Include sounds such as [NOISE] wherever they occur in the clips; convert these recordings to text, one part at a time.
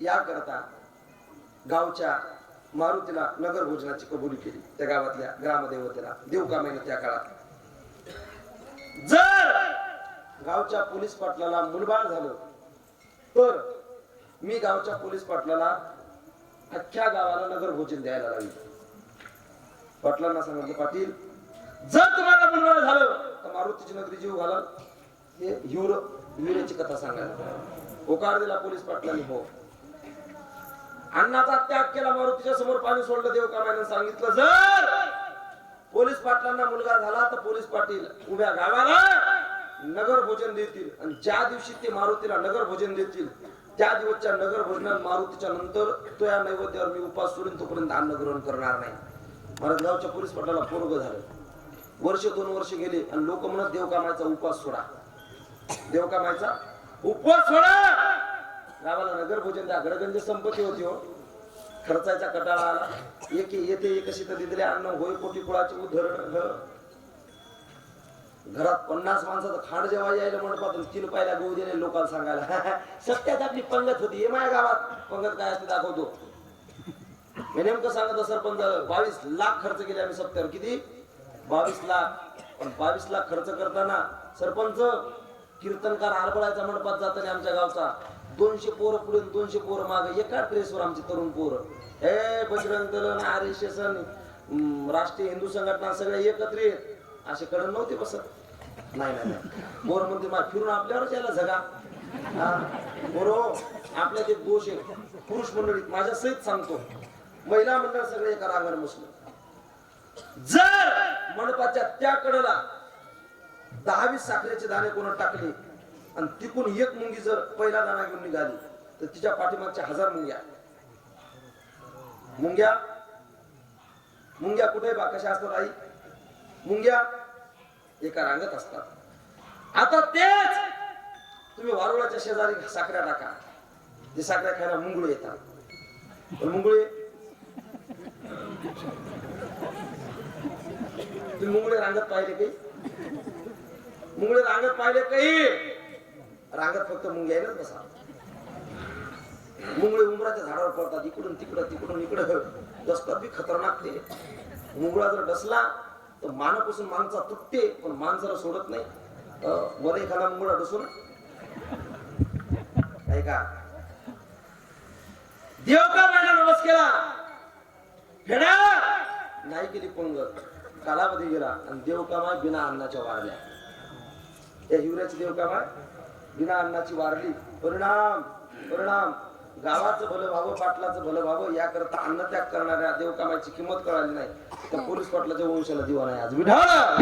याकरता गावच्या मारुतीला नगर भोजनाची कबुली केली. त्या गावातल्या ग्रामदेवतेला देवकामाईनं त्या काळात. जर गावच्या पोलीस पाटलाला मुलबाळ झालं तर मी गावच्या पोलीस पाटलाला अख्ख्या गावाला नगर भोजन द्यायला लागली पाटलांना सांगितलं पाटील जर तुम्हाला मुलबाळ झालं तर मारुतीची नगरी जीव घालाल हे हिवर हिवऱ्याची कथा सांगायला. होकार दिला पोलीस पाटलांनी हो. अण्णाचा त्याग केला मारुतीच्या समोर पाणी सोडलं देव कामाने सांगितलं जर पोलीस पाटलांना मुलगा झाला तर पोलीस पाटील उभ्या गावाला नगर भोजन देतील. आणि ज्या दिवशी ते मारुतीला नगर भोजन देतील त्या दिवसच्या नगर भोजनात मारुतीच्या नंतर तो या नैवेद्यावर मी उपास सोडून तोपर्यंत अन्न ग्रहण करणार नाही. महाराज गावच्या पोलीस पाटलाला पोरग झालं. वर्ष दोन वर्ष गेले आणि लोक म्हणत देवकामायचा उपास सोडा. देवकामायचा उपवास सोडा! गावाला नगर भोजन द्या. गडगंज संपत्ती होती हो. खर्चाचा कटाळा आला एक येते एकशी तर दिले अन्न होय कोटी कुळाचे उद्धरण घरात पन्नास माणसाचं खांड जेव्हा यायला मंडपातून तीन पायला गहू दिले लोकांना सांगायला. [LAUGHS] सत्यात आपली पंगत होती हे माझ्या गावात. पंगत काय असते दाखवतो. मी नेमकं सांगत सरपंच बावीस लाख खर्च केले आम्ही सप्त्यावर किती? बावीस लाख. पण बावीस लाख खर्च करताना सरपंच कीर्तनकार आरबळायचा मंडपात जाताना आमच्या गावचा. दोनशे पोरं पुढे दोनशे पोरं मागे. एका ड्रेसवर आमचे तरुण पोरं. हे बजरंग दलन आर्य राष्ट्रीय हिंदू संघटना सगळे येत. असे कडे नव्हते बसत. नाही नाही नाही. पोर म्हणते मा फिरून आपल्यावरच यायला झगा हा. पोरो आपल्यात एक दोष आहे पुरुष मंडळीत माझ्या सहित सांगतो. महिला मंडळ सगळे एका रांगण बसले. जर मंडपाच्या त्या कडेला दहावीस साखरेचे दाणे कोण टाकले आणि तिकून एक मुंगी जर पहिला दाना घेऊन निघाली तर तिच्या पाठीमागच्या हजार मुंग्या. मुंग्या? मुंग्या कुठे बा? कशा असतात आई? मुंग्या? एका रांगत असतात. आता तेच तुम्ही वारुळाच्या शेजारी साखऱ्या टाका. ते साखऱ्या खायला मुंगळे येतात. पण मुंगळे? तुम्ही मुंगळे रांगत पाहिले काही? मुंगळे रांगत पाहिले काही? रांगत फक्त मुंग्यानच बसा मुंगळे उमराच्या झाडावर पडतात इकडून तिकडं तिकडून इकडं. दसतात बी खतरनाक ते. मुंगळा जर डसला तर मानापासून माणसा तुटते पण माणसाला सोडत नाही. अं, वर एखादा मुंगळा डसून ऐका का? देव का महिना नवस केला फेडा! नाही केली पंगत कालावधी गेला आणि देवकामाय बिना अन्नाच्या वाढल्या त्या हिवऱ्याची देवकामाय बिना अन्नाची वारली. परिणाम परिणाम. गावाचं भलं व्हावं पाटलाचं भलं व्हावं याकरता अन्नत्याग करणाऱ्या देवकामाची किंमत कळाली नाही. त्या पोलीस पाटलाच्या वंशाला दिवा नाही आज. विढाळ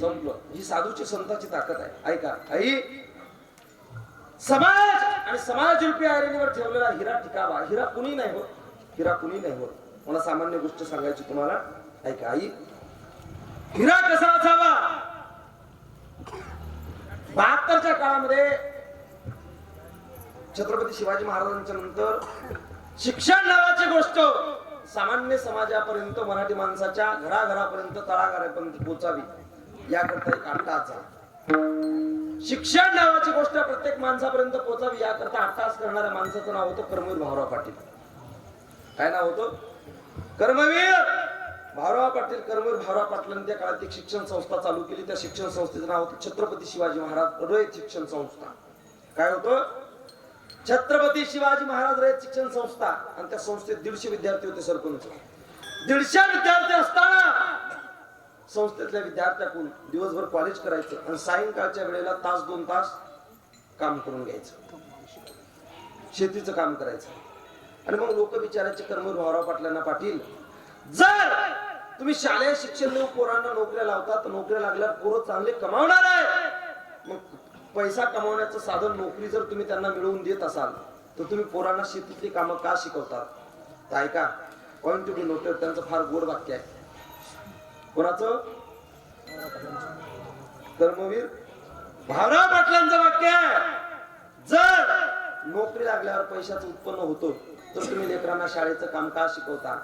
संपलं. ही साधूची संताची ताकद आहे. ऐका. आई समाज आणि समाज रूपी आयरणीवर ठेवलेला हिरा टिकावा. हिरा कुणी नाही हो हिरा कुणी नाही होत. मला सामान्य गोष्ट सांगायची तुम्हाला? ऐका आई. हिरा कसा असावा? बहात्तरच्या काळामध्ये छत्रपती शिवाजी महाराजांच्या नंतर शिक्षण नावाची गोष्ट सामान्य समाजापर्यंत मराठी माणसाच्या घराघरापर्यंत तळागारापर्यंत पोचावी. याकरता एक अट्टाचा शिक्षण नावाची गोष्ट प्रत्येक माणसापर्यंत पोचावी याकरता अट्टास करणाऱ्या माणसाचं नाव होतं कर्मवीर भाऊराव पाटील. काय नाव होतं? कर्मवीर! भाऊराव पाटील कर्मवीर भाऊराव पाटलांनी त्या काळात एक शिक्षण संस्था चालू केली. त्या शिक्षण संस्थेचं नाव होतं छत्रपती शिवाजी महाराज रयत शिक्षण संस्था. काय होतं? छत्रपती शिवाजी महाराज रयत शिक्षण संस्था. आणि त्या संस्थेत दीडशे विद्यार्थी होते सरपंच दीडशे विद्यार्थी असताना संस्थेतल्या विद्यार्थ्याकडून दिवसभर कॉलेज करायचं आणि सायंकाळच्या वेळेला तास दोन तास काम करून घ्यायचं. शेतीचं काम करायचं. आणि मग लोक विचारायचे कर्म भाऊराव पाटलांना पाटील. जर तुम्ही शालेय शिक्षण देऊ पोरांना नोकऱ्या लावता तर नोकऱ्या लागल्यावर पोरं चांगले कमावणार आहे मग पैसा कमावण्याचं साधन नोकरी जर तुम्ही त्यांना मिळवून देत असाल तर तुम्ही पोरांना शेतीतली कामं का शिकवतात तर ऐका पॉईंट टू बी नोटेड त्यांचं फार गोड वाक्य आहे. कोणाचं? कर्मवीर भावराव पाटलांचं वाक्य आहे. जर नोकरी लागल्यावर पैशाचं उत्पन्न होतो तर तुम्ही लेकरांना शाळेचं काम का शिकवता.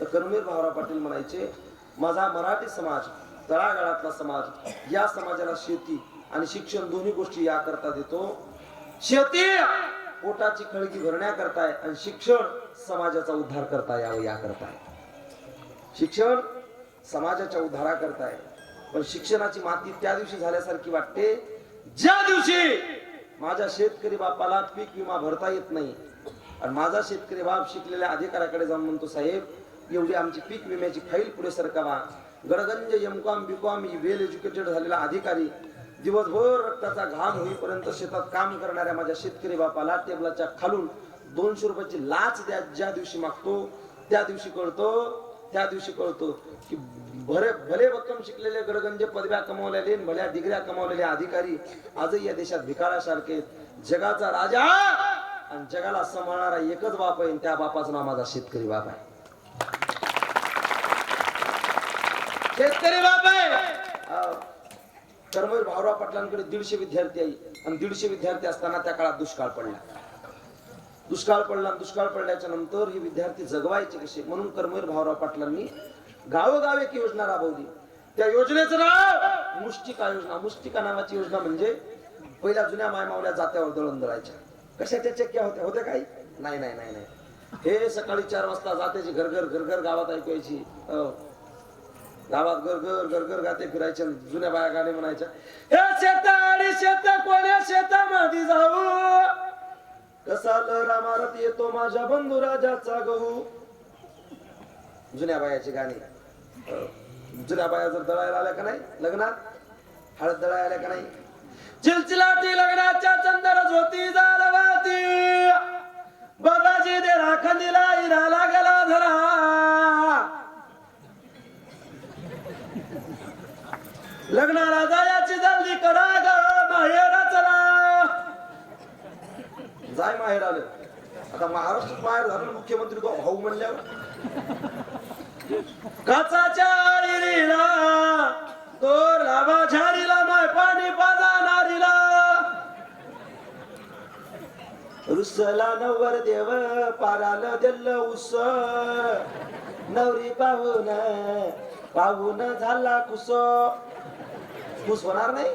तर कर्मवीर भावराव पाटील म्हणायचे माझा मराठी समाज तळागाळातला समाज या समाजाला शेती आणि शिक्षण दोन्ही गोष्टी याकरता देतो. शेती पोटाची खळगी भरण्याकरताय आणि शिक्षण समाजाचा उद्धार करता यावं याकरताय शिक्षण समाजाच्या उद्धारा करताय पण शिक्षणाची माती त्या दिवशी झाल्यासारखी वाटते ज्या दिवशी माझ्या शेतकरी बापाला पीक विमा भरता येत नाही. आणि माझा शेतकरी बाप शिकलेल्या अधिकाऱ्याकडे जाऊन म्हणतो साहेब एवढी आमची पीक विम्याची फाईल पुढे सरकावा. गडगंज एमकॉम बीकॉम वेल एज्युकेटेड झालेला अधिकारी दिवसभर रक्ताचा घाम होईपर्यंत शेतात काम करणाऱ्या माझ्या शेतकरी बापाला टेबलाच्या खालून दोनशे रुपयाची लाच द्या ज्या दिवशी मागतो त्या दिवशी कळतो त्या दिवशी कळतो की भले भले भक्कम शिकलेले गडगंजे पदव्या कमवलेले भल्या डिग्र्या कमावलेले अधिकारी आजही या देशात भिकारासारखे जगाचा राजा आणि जगाला सांभाळणारा एकच बाप आहे त्या बापाचं नाव माझा शेतकरी बाप आहे. शेतकरी बाप आहे. कर्मवीर भाऊराव पाटलांकडे दीडशे विद्यार्थी आहे आणि दीडशे विद्यार्थी असताना त्या काळात दुष्काळ पडला. दुष्काळ पडला दुष्काळ पडल्याच्या नंतर हे विद्यार्थी जगवायचे कसे? म्हणून कर्मवीर भाऊराव पाटलांनी गावोगाव एक योजना राबवली. त्या योजनेचं नाव मुष्टिका योजना. मुष्टिका नावाची योजना म्हणजे पहिल्या जुन्या मायमावल्या जात्यावर दळण दळायच्या. कशाच्या चक्क्या होत्या? होत्या काही? नाही नाही नाही नाही. हे सकाळी चार वाजता जात्याची घरघर घरघर गावात ऐकायची. हो. गावात गरगर गरगर गाते फिरायचे जुन्या बाया गाणे म्हणायच्या हे शेत आणि शेत कोण्या शेतामध्ये जाऊ? कसा रामारत येतो माझ्या बंधू राजाचा गहू? जुन्या बायाची गाणी. जुन्या बाया जर दळायला आल्या का नाही लग्नात? हळद दळायला आल्या का नाही? चिलचिलाटी लग्नाच्या चंदर ज्योती जालवाती. बाबाजी दे राखंदीला इरा लागला धरा. लग्नाला जायाची जल्दी करा ग माहेरा चला. जाय माहेर आलं आता महाराष्ट्रात माहेर झालं मुख्यमंत्री तो भाऊ म्हणल्यावर? कचाच्या आळीला तो लाभा झारीला माय पाणी पाजा नारीला. रुसला नवर देव पाराल दिल उस नवरी पाहून पाहून झाला कुस कुस होणार नाही?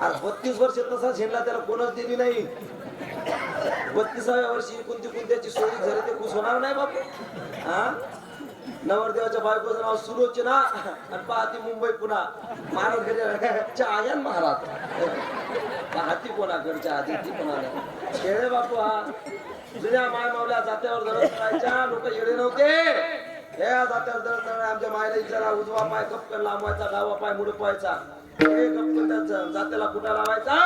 अरे बत्तीस वर्ष तसा झेंडला त्याला कोणच दिली नाही. बत्तीसाव्या वर्षी कोणती कोणत्याची सोयी झाली ते कुस होणार नाही बापू? हा? नवरदेवाच्या बायकोचं नाव ना आणि पाहती मुंबई पुन्हा महाराज घरी महाराज. पाहती कोणाकडच्या? आधी ती कोणाला? खेळे बापू हा. जुन्या माय मावल्या जात्यावर धरत करायच्या लोक येडे नव्हते. हे जात्यावर धरत आमच्या मायला विचारा. उजवा पाय कपकन लांबवायचा डावा पाय मुडपवायचा हे कपकन त्या जात्याला कुठं लावायचा?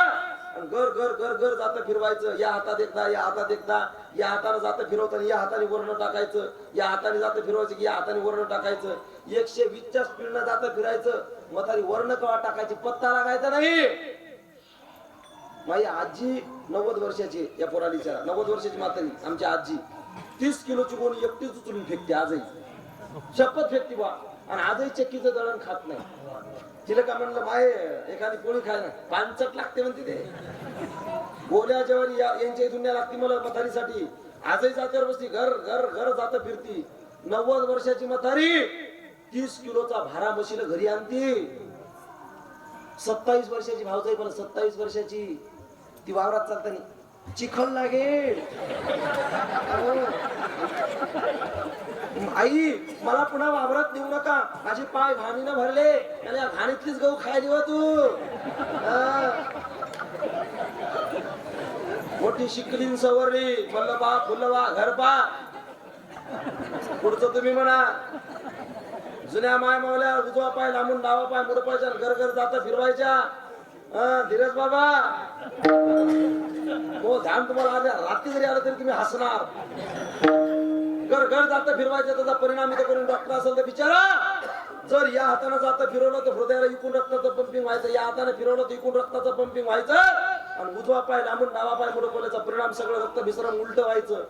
घर घर घर घर जातं फिरवायचं. या हातात एकदा या हातात एकदा. या हाताने जातं फिरवताना या हाताने वर्ण टाकायचं. या हाताने जातं फिरवायचं की या हाताने वर्ण टाकायचं. एकशे वीसच्या स्पीडनं जातं फिरायचं. मतारी वर्ण कवा टाकायची? पत्ता लागायचा नाही. माझी आजी नव्वद वर्षाची या पोरालीच्या. नव्वद वर्षाची म्हातारी आमची आजी. तीस किलोची कोणी एकटीच उचलून फेकते आजही. शपथ फेकते बा. आणि आजही चक्कीचं दळण खात नाही. तिला का म्हणलं माय एखादी पोळी खाय ना. पानचट लागते म्हणते ते. गोल्या जेवण यांच्या दुनिया लागते मला म्हातारीसाठी आजही जात्यावर बसती. घर घर घर जात फिरती. नव्वद वर्षाची म्हातारी तीस किलोचा भारा म्हशीला घरी आणती. सत्तावीस वर्षाची भावताई पण सत्तावीस वर्षाची ती वावरात चालताना चिखल लागेल आई मला पुन्हा वावरात नेऊ नका. माझे पाय घाणीनं भरले. आणि या घाणीतलीच गहू खाय देवा तू. मोठी शिकलीन सवरली. म्हणलं बा फुलं बा घर पा पुढचं तुम्ही म्हणा. जुन्या माय मावल्या उजवा पाय लांबून डावा पाय मुडपायच्या घर घर जाता फिरवायच्या. हा, धीरज बाबा. हो ध्यान तुम्हाला आज रात्री जरी आलं तरी तुम्ही हसणार. घर घर जाता फिरवायचं त्याचा परिणाम इथं करून डॉक्टर असेल तर विचारा जर या हाताने जाता फिरवलं तर हृदयाला इकून रक्ताचं पंपिंग व्हायचं. या हाताने फिरवलं तर इकून रक्ताचं पंपिंग व्हायचं. आणि उजवा पाय लांबून डावा पाय मुडपल्याचा परिणाम सगळं रक्त विसरण उलट व्हायचं.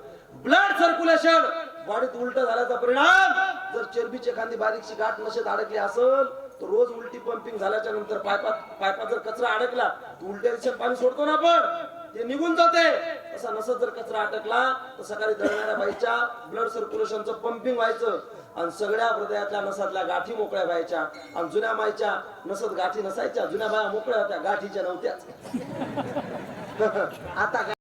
ब्लड सर्क्युलेशन बॉडीत उलट झाल्याचा परिणाम. जर चरबीची एखादी बारीकशी गाठ नशेत अडकली असेल तर रोज उलटी पंपिंग झाल्याच्यानंतर पायपात पायपात जर कचरा अडकला तर उलट्या दिशेने पाणी सोडतो ना आपण. ते निघून जाते. असा नसत जर कचरा अटकला तर सकाळी दळणाऱ्या बाईच्या ब्लड सर्क्युलेशनचं पंपिंग व्हायचं. आणि सगळ्या हृदयातल्या नसातल्या गाठी मोकळ्या व्हायच्या. आणि जुन्या माईच्या नसत गाठी नसायच्या जुन्या बाया मोकळ्या होत्या गाठीच्या नव्हत्याच. [LAUGHS] आता